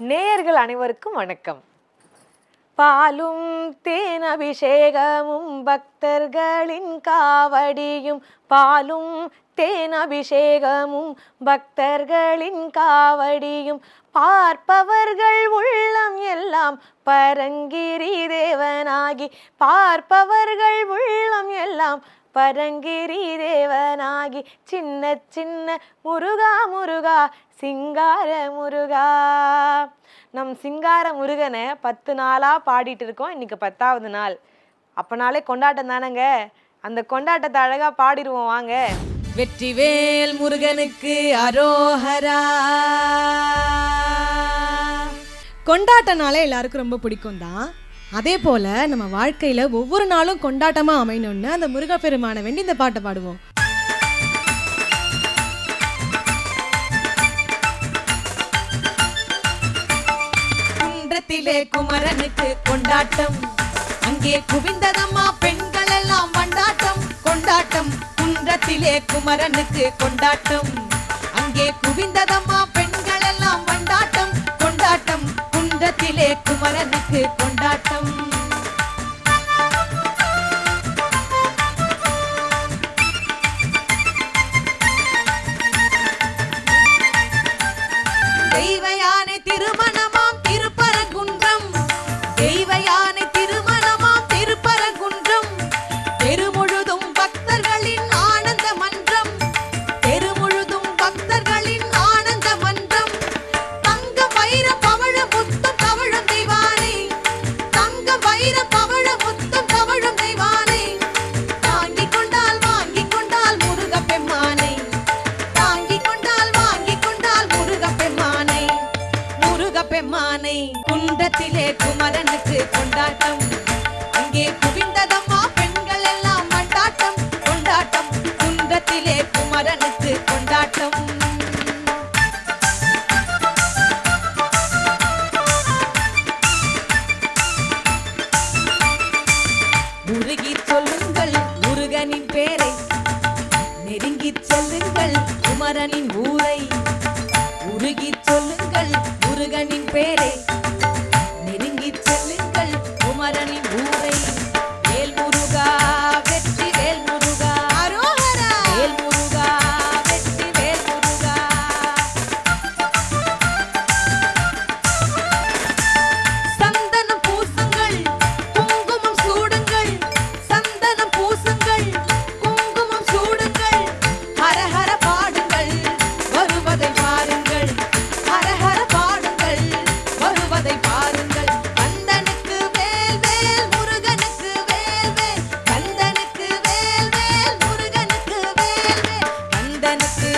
நேயர்கள் அனைவருக்கும் வணக்கம். பாலும் தேன் அபிஷேகமும் பக்தர்களின் காவடியும் பாலும் தேன் அபிஷேகமும் பக்தர்களின் காவடியும் பார்ப்பவர்கள் உள்ளம் எல்லாம் பரங்கிரி தேவனாகி பார்ப்பவர்கள் உள்ளம் எல்லாம் பரங்கிரி தேவனாகி சின்ன சின்ன முருகா முருகா சிங்கார முருகா. நம் சிங்கார முருகனை பத்து நாளாக பாடிட்டு இருக்கோம். இன்றைக்கி பத்தாவது நாள். அப்போனாலே கொண்டாட்டம் தானேங்க? அந்த கொண்டாட்டத்தை அழகாக பாடிடுவோம். வாங்க. வெற்றிவேல் முருகனுக்கு அரோஹரா. கொண்டாட்டனால எல்லாருக்கும் ரொம்ப பிடிக்கும் தான் அதே போல நம்ம வாழ்க்கையில ஒவ்வொரு நாளும் கொண்டாட்டமா அமையணும்னு அந்த முருகப்பெருமான வேண்டி இந்த பாட்டை பாடுவோம். குன்றத்திலே குமரனுக்கு கொண்டாட்டம். அங்கே குவிந்ததம்மா பெண்கள் எல்லாம் கொண்டாட்டம் கொண்டாட்டம் குன்றத்திலே குமரனுக்கு கொண்டாட்டம். அங்கே குவிந்ததம்மா பெண் திருமணமாம் திருப்பரங்குன்றம். திருமணமாம் திருப்பரங்குன்றம். தெருமுழுதும் பக்தர்களின் ஆனந்த மன்றம். தெருமுழுதும் பக்தர்களின் ஆனந்த மன்றம். தங்க வைர பவழ முத்தம் தவழும் தெய்வானை. தங்க வைர கூடத்திலே குமரனுக்கு கொண்டாட்டம். அங்கே குவிந்ததம்மா பெண்கள் எல்லாம் மண்டாட்டம். கொண்டாட்டம் குன்றத்திலே குமரனுக்கு கொண்டாட்டம். முருகி சொல்லுங்கள் முருகனின் பேரை. நெருங்கி செல்லுங்கள் குமரனின் ஊரை. உருகி சொல்லுங்கள் முருகனின் பேரை. なく